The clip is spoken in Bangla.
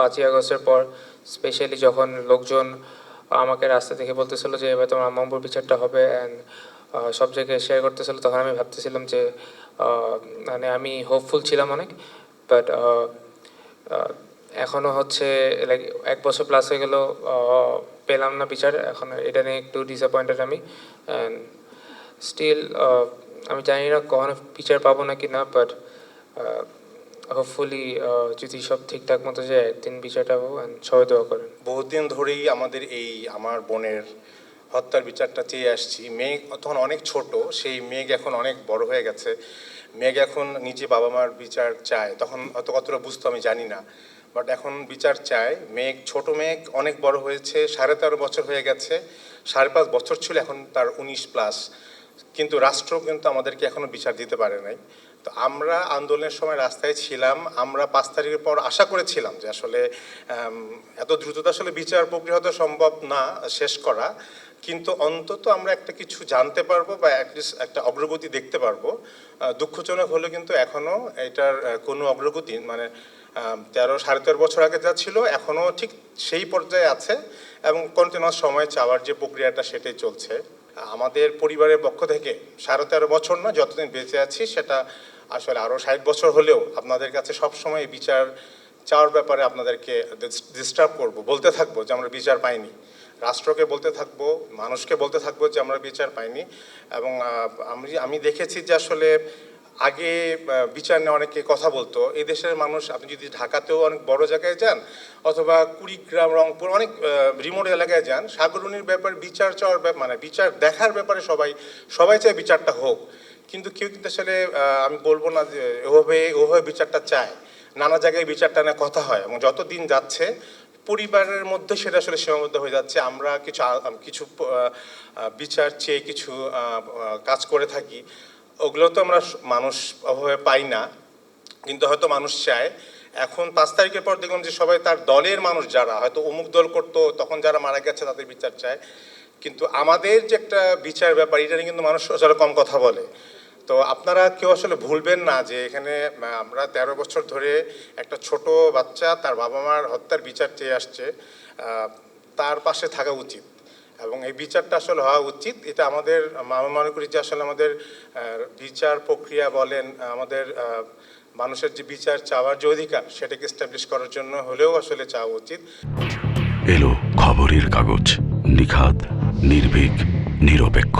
পাঁচই আগস্টের পর স্পেশালি যখন লোকজন আমাকে রাস্তা থেকে বলতেছিল যে এবার তোমার আম্মাম্বুর বিচারটা হবে অ্যান্ড সব জায়গায় শেয়ার করতেছিল, তখন আমি ভাবতেছিলাম যে মানে আমি হোপফুল ছিলাম অনেক বাট এখনও হচ্ছে লাইক এক বছর প্লাস হয়ে গেল পেলাম না বিচার, এখন এটা নিয়ে একটু ডিসঅ্যাপয়েন্টেড আমি অ্যান্ড স্টিল আমি জানি না কখনো বিচার পাবো নাকি না বাট হোপফুলি যদি সব ঠিকঠাক মতো যায়, একদিন বিচারটা and সবাই দোয়া করেন। বহুদিন ধরেই আমাদের এই আমার বোনের হত্যার বিচারটা চেয়ে আসছি। মেঘ তখন অনেক ছোট, সেই মেঘ এখন অনেক বড় হয়ে গেছে। মেঘ এখন নিজে বাবা মার বিচার চায়। তখন অত কতটা বুঝতো আমি জানি না। বাট এখন বিচার চায়। মেঘ, ছোট মেঘ অনেক বড় হয়েছে, সাড়ে তেরো বছর হয়ে গেছে। সাড়ে পাঁচ বছর ছিল এখন তার উনিশ প্লাস কিন্তু রাষ্ট্র কিন্তু আমাদেরকে এখনও বিচার দিতে পারে নাই। তো আমরা আন্দোলনের সময় রাস্তায় ছিলাম, আমরা পাঁচ তারিখের পর আশা করেছিলাম যে আসলে এত দ্রুত আসলে বিচার প্রক্রিয়া হতে সম্ভব না শেষ করা। কিন্তু অন্তত আমরা একটা কিছু জানতে পারব বা একটা অগ্রগতি দেখতে পারব। দুঃখজনক হলে কিন্তু এখনও এটার কোনো অগ্রগতি মানে তেরো, সাড়ে তেরো বছর আগে যা ছিল, এখনও ঠিক সেই পর্যায়ে আছে এবং কন্টিনিউয়াস সময় চাওয়ার যে প্রক্রিয়াটা সেটাই চলছে। আমাদের পরিবারের পক্ষ থেকে সাড়ে তেরো বছর না যতদিন বেঁচে আছি, সেটা আসলে আরও ষাট বছর হলেও আপনাদের কাছে সবসময় বিচার চাওয়ার ব্যাপারে আপনাদেরকে ডিস্টার্ব করব। বলতে থাকব যে আমরা বিচার পাইনি। রাষ্ট্রকে বলতে থাকব, মানুষকে বলতে থাকব যে আমরা বিচার পাইনি। এবং আমি আমি দেখেছি যে আসলে আগে বিচার নিয়ে অনেকে কথা বলতো। এই দেশের মানুষ, আপনি যদি ঢাকাতেও অনেক বড় জায়গায় যান, অথবা কুড়িগ্রাম, রংপুর, অনেক রিমোট এলাকায় যান, সাগরণীর ব্যাপারে বিচার চাওয়ার ব্যাপার মানে বিচার দেখার ব্যাপারে সবাই সবাই চায় বিচারটা হোক। কিন্তু কেউ কিন্তু আসলে আমি বলব না যে ওভাবে ওভাবে বিচারটা চায়। নানা জায়গায় বিচারটা নিয়ে কথা হয় এবং যত দিন যাচ্ছে, পরিবারের মধ্যে সেটা আসলে সীমাবদ্ধ হয়ে যাচ্ছে। আমরা কিছু কিছু বিচার চেয়ে কিছু কাজ করে থাকি। ওগুলো তো আমরা মানুষ অভাবে পাই না, কিন্তু হয়তো মানুষ চায়। এখন পাঁচ তারিখের পর দেখলাম যে সবাই তার দলের মানুষ যারা, হয়তো অমুক দল করতো, তখন যারা মারা গেছে তাদের বিচার চায়। কিন্তু আমাদের যে একটা বিচার ব্যাপার, এটা নিয়ে কিন্তু মানুষ আসলে কম কথা বলে। তো আপনারা কেউ আসলে ভুলবেন না যে এখানে আমরা তেরো বছর ধরে একটা ছোট বাচ্চা, তার বাবা মার হত্যার বিচার চেয়ে আসছে। তার পাশে থাকা উচিত। এবং এই বিচারটা আসলে হওয়া উচিত। এটা আমাদের, আমি মনে করি যে আসলে আমাদের বিচার প্রক্রিয়া বলেন আমাদের মানুষের যে বিচার চাওয়ার যে অধিকার, সেটাকে এস্টাবলিশ করার জন্য হলেও আসলে চাওয়া উচিত। এলো খবরের কাগজ, নিখাদ, নির্ভীক, নিরপেক্ষ।